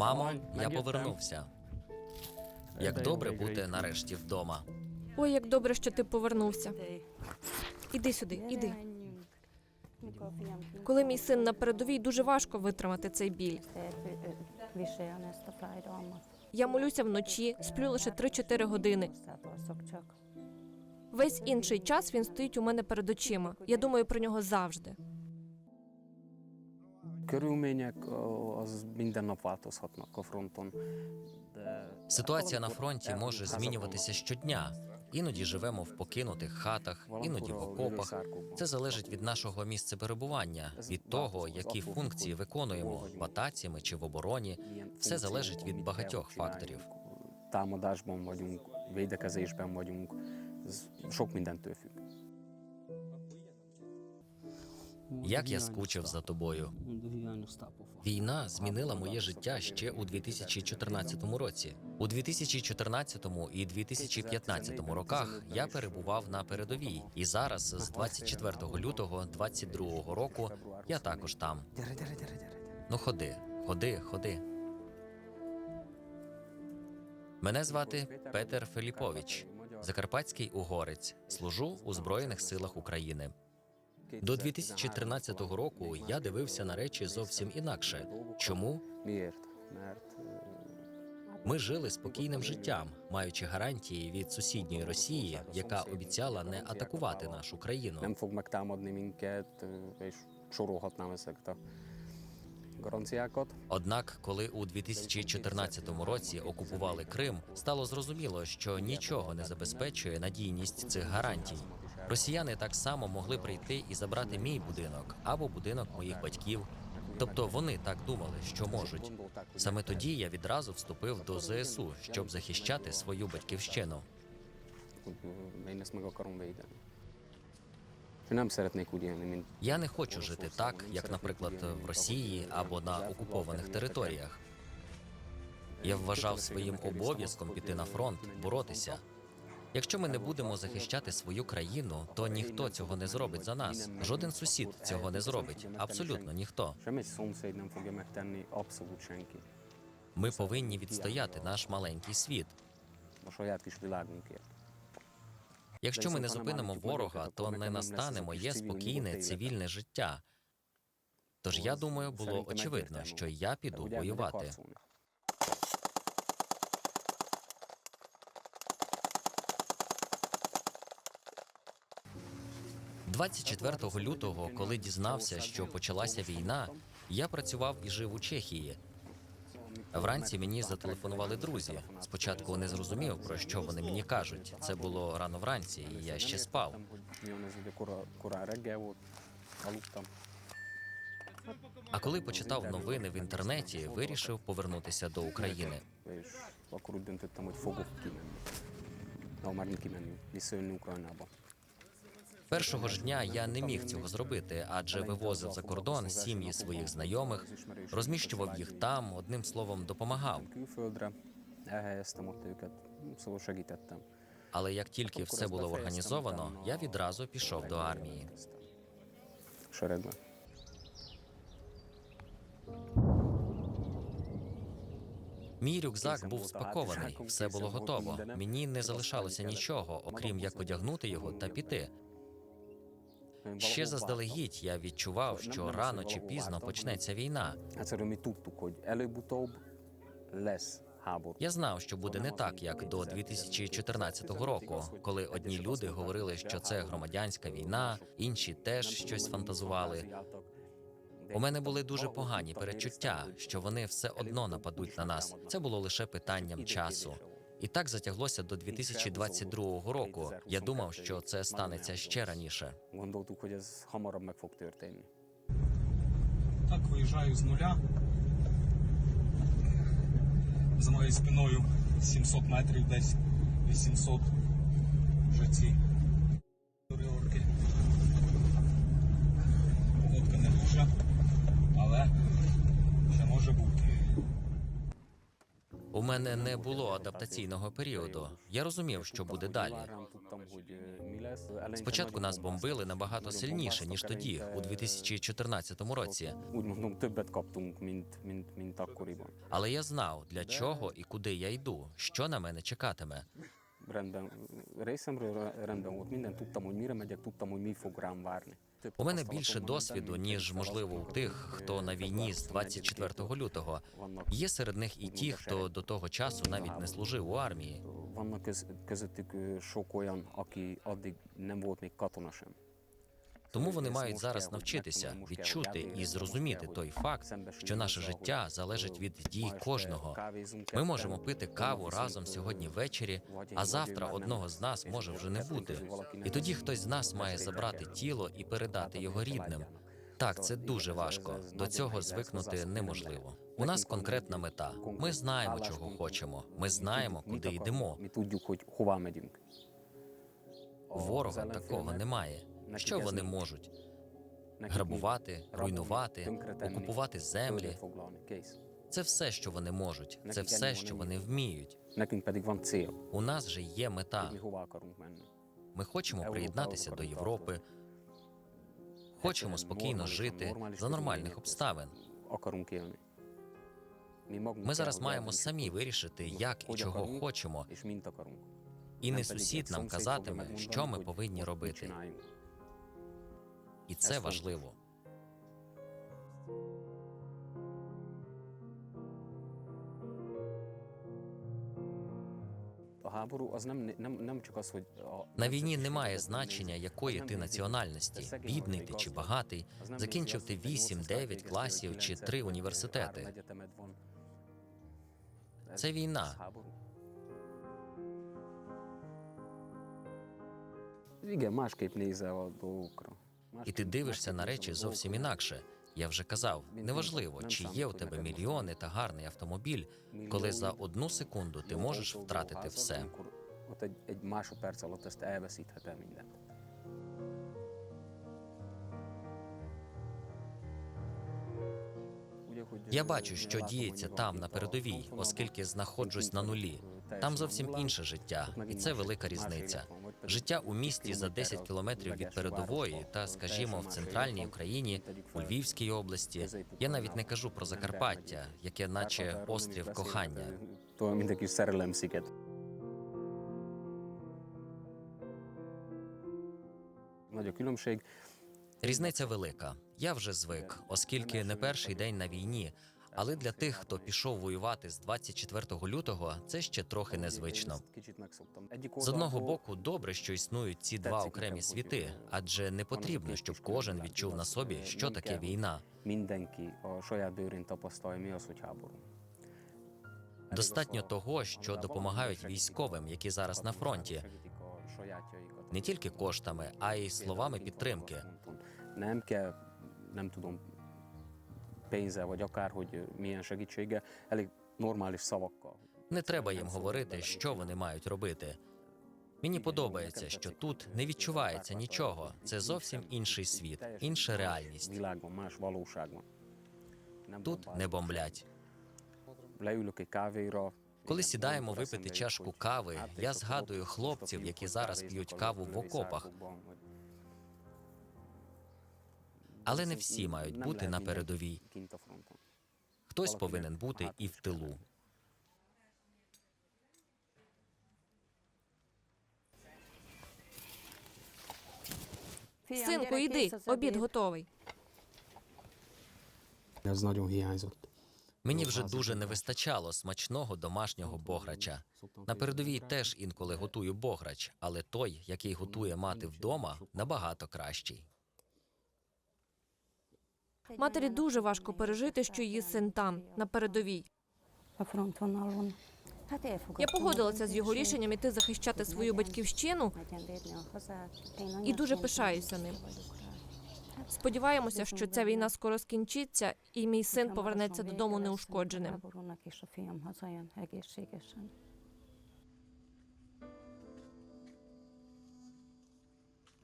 Мамо, я повернувся. Як добре бути нарешті вдома. Ой, як добре, що ти повернувся. Іди сюди, іди. Коли мій син на передовій, дуже важко витримати цей біль. Я молюся вночі, сплю лише 3-4 години. Весь інший час він стоїть у мене перед очима. Я думаю про нього завжди. Körülmények az minden nap változhatnak a fronton. Ситуація на фронті може змінюватися щодня. Іноді живемо в покинутих хатах, іноді в окопах. Це залежить від нашого місця перебування, від того, які функції виконуємо в атаці ми чи в обороні. Все залежить від багатьох факторів. Támadásban vagyunk, védekezésben vagyunk, sok mindentől függ. Як я скучив за тобою. Війна змінила моє життя ще у 2014 році. У 2014 і 2015 роках я перебував на передовій, і зараз, з 24 лютого 2022 року, я також там. Ну ходи, ходи, ходи. Мене звати Петер Филіпович, закарпатський угорець. Служу у Збройних силах України. До 2013 року я дивився на речі зовсім інакше. Чому? Ми жили спокійним життям, маючи гарантії від сусідньої Росії, яка обіцяла не атакувати нашу країну. Однак, коли у 2014 році окупували Крим, стало зрозуміло, що нічого не забезпечує надійність цих гарантій. Росіяни так само могли прийти і забрати мій будинок або будинок моїх батьків. Тобто вони так думали, що можуть. Саме тоді я відразу вступив до ЗСУ, щоб захищати свою батьківщину. Я не хочу жити так, як, наприклад, в Росії або на окупованих територіях. Я вважав своїм обов'язком піти на фронт, боротися. Якщо ми не будемо захищати свою країну, то ніхто цього не зробить за нас. Жоден сусід цього не зробить. Абсолютно ніхто. Ми повинні відстояти наш маленький світ. Якщо ми не зупинимо ворога, то не настане моє спокійне цивільне життя. Тож я думаю, було очевидно, що я піду воювати. 24 лютого, коли дізнався, що почалася війна, я працював і жив у Чехії. Вранці мені зателефонували друзі. Спочатку не зрозумів, про що вони мені кажуть. Це було рано вранці, і я ще спав. А коли почитав новини в інтернеті, вирішив повернутися до України. És Першого ж дня я не міг цього зробити, адже вивозив за кордон сім'ї своїх знайомих, розміщував їх там, одним словом, допомагав. Але як тільки все було організовано, я відразу пішов до армії. Мій рюкзак був спакований, все було готово. Мені не залишалося нічого, окрім як одягнути його та піти. Ще заздалегідь я відчував, що рано чи пізно почнеться війна. Я знав, що буде не так, як до 2014 року, коли одні люди говорили, що це громадянська війна, інші теж щось фантазували. У мене були дуже погані перечуття, що вони все одно нападуть на нас. Це було лише питанням часу. І так затяглося до 2022 року. Я думав, що це станеться ще раніше. Так, виїжджаю з нуля. За моєю спиною 700 метрів десь 800 вже ці орки. Погодка не дуже, але ще може бути. У мене не було адаптаційного періоду. Я розумів, що буде далі. Спочатку нас бомбили набагато сильніше ніж тоді, у 2014 році. Але я знав, для чого і куди я йду, що на мене чекатиме. Rendben, részemről rendben volt minden, tudtam, hogy mire megyek, tudtam, hogy mi fog rám várni. У мене більше досвіду, ніж можливо у тих, хто на eh, війні з 24 24 лютого. Є серед них і ті, хто до того часу навіть не служив у армії. köz, közöttük olyan, aki addig nem volt még. Тому вони мають зараз навчитися відчути і зрозуміти той факт, що наше життя залежить від дій кожного. Ми можемо пити каву разом сьогодні ввечері, а завтра одного з нас може вже не бути. І тоді хтось з нас має забрати тіло і передати його рідним. Так, це дуже важко. До цього звикнути неможливо. У нас конкретна мета. Ми знаємо, чого хочемо. Ми знаємо, куди йдемо. Ворога такого немає. Що вони можуть? Грабувати, руйнувати, окупувати землі. Це все, що вони можуть. Це все, що вони вміють. У нас же є мета. Ми хочемо приєднатися до Європи, хочемо спокійно жити за нормальних обставин. Ми зараз маємо самі вирішити, як і чого хочемо, і не сусід нам казатиме, що ми повинні робити. І це важливо. На війні немає значення, якої ти національності, бідний ти чи багатий, закінчив ти 8-9 класів чи 3 університети. Це війна. Igen, másképp nézel a dolgokra. І ти дивишся на речі зовсім інакше. Я вже казав, неважливо, чи є у тебе мільйони та гарний автомобіль, коли за одну секунду ти можеш втратити все. Я бачу, що діється там на передовій, оскільки знаходжусь на нулі. Там зовсім інше життя, і це велика різниця. Життя у місті за 10 кілометрів від передової та, скажімо, в центральній Україні, у Львівській області. Я навіть не кажу про Закарпаття, яке наче острів кохання. Різниця велика. Я вже звик, оскільки не перший день на війні. Але для тих, хто пішов воювати з 24 лютого, це ще трохи незвично. З одного боку, добре, що існують ці два окремі світи, адже не потрібно, щоб кожен відчув на собі, що таке війна. Достатньо того, що допомагають військовим, які зараз на фронті, не тільки коштами, а й словами підтримки. Pénzzel vagy akár, hogy milyen segítséggel, elég normális szavakkal. Не треба їм говорити, що вони мають робити. Мені подобається, що тут не відчувається нічого. Це зовсім інший світ, інша реальність. Тут не бомблять. Коли сідаємо випити чашку кави, я згадую хлопців, які зараз п'ють каву в окопах. Але не всі мають бути на передовій. Хтось повинен бути і в тилу. Синку, йди, обід готовий. Мені вже дуже не вистачало смачного домашнього бограча. На передовій теж інколи готую бограч, але той, який готує мати вдома, набагато кращий. Матері дуже важко пережити, що її син там, на передовій. Я погодилася з його рішенням іти захищати свою батьківщину і дуже пишаюся ним. Сподіваємося, що ця війна скоро скінчиться, і мій син повернеться додому неушкодженим.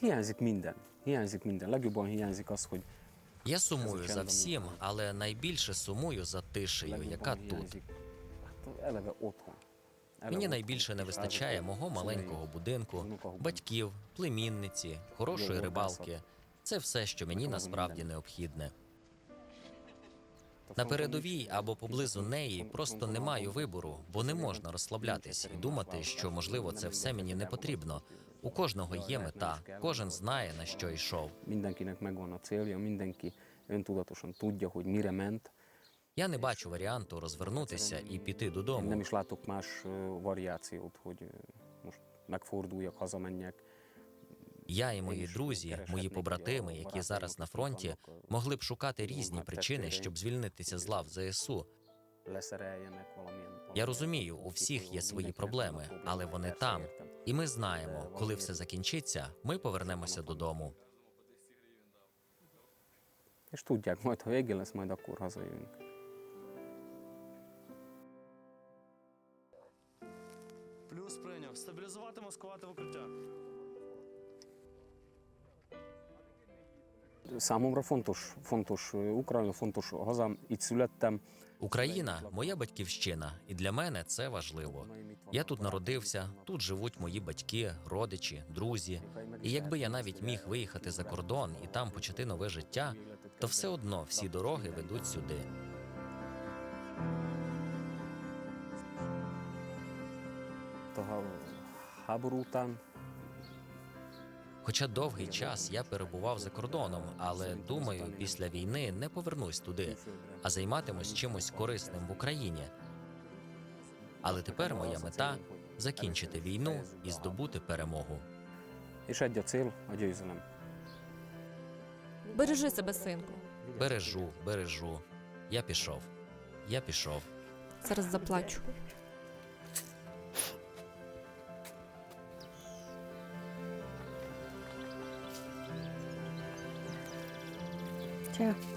Hiányzik minden. Hiányzik minden. Legjobban hiányzik az, Я сумую за всім, але найбільше сумую за тишею, яка тут. otthon. Eleve Мені найбільше не вистачає házat, мого маленького будинку, батьків, племінниці, хорошої рибалки. Це все, що мені насправді необхідне. На передовій або поблизу неї просто не маю вибору, бо не можна розслаблятись і думати, що можливо це все мені не потрібно. У кожного є мета, кожен знає на що йшов. Mindenkinek megvan a célja, mindenki öntudatosan tudja, hogy mire ment. Я не бачу варіанту розвернутися і піти Én nem додому. is látok más ö, variációt, hogy ö, most megforduljak, hazamenjek. Я і мої друзі, мої побратими, які зараз на фронті, могли б шукати різні причини, щоб звільнитися з лав ЗСУ. Я розумію, у всіх є свої проблеми, але вони там. І ми знаємо, коли все закінчиться, ми повернемося додому. És tudják, majd ha vége lesz, majd akkor hazajövünk. Плюс прийняв. Стабілізувати, маскувати в укриття. Számomra fontos, fontos ö, Ukrajna, fontos hazám, itt születtem. Україна моя батьківщина, і для мене це важливо. Я тут народився, тут живуть мої батьки, родичі, друзі. І якби я навіть міг виїхати за кордон і там почати нове життя, то все одно всі дороги ведуть сюди. Után Хоча довгий час я перебував за кордоном, але думаю, після війни не повернусь туди, а займатимусь чимось корисним в Україні. Але тепер моя мета закінчити війну і здобути перемогу. Бережи себе, синку. Бережу, бережу. Я пішов. Я пішов. Зараз заплачу. Ciao.